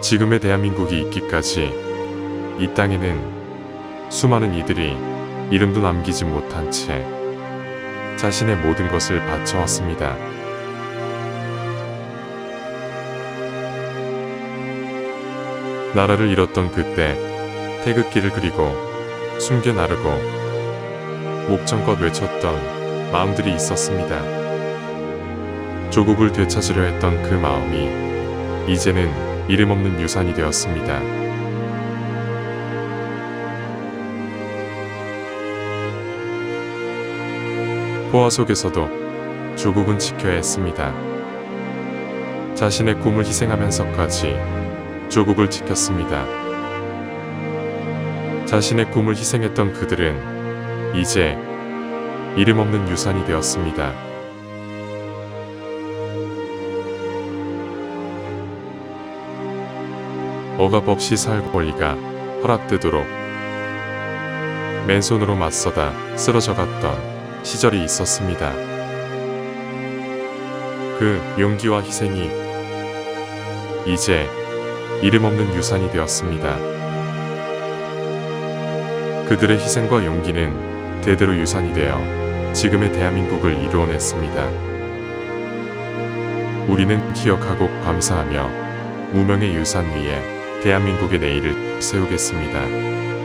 지금의 대한민국이 있기까지 이 땅에는 수많은 이들이 이름도 남기지 못한 채 자신의 모든 것을 바쳐왔습니다. 나라를 잃었던 그때 태극기를 그리고 숨겨 나르고 목청껏 외쳤던 마음들이 있었습니다. 조국을 되찾으려 했던 그 마음이 이제는 이름 없는 유산이 되었습니다. 포화 속에서도 조국은 지켜야 했습니다. 자신의 꿈을 희생하면서까지 조국을 지켰습니다. 자신의 꿈을 희생했던 그들은 이제 이름 없는 유산이 되었습니다. 억압 없이 살 권리가 허락되도록 맨손으로 맞서다 쓰러져 갔던 시절이 있었습니다. 그 용기와 희생이 이제 이름 없는 유산이 되었습니다. 그들의 희생과 용기는 대대로 유산이 되어 지금의 대한민국을 이루어냈습니다. 우리는 기억하고 감사하며 무명의 유산 위에 대한민국의 내일을 세우겠습니다.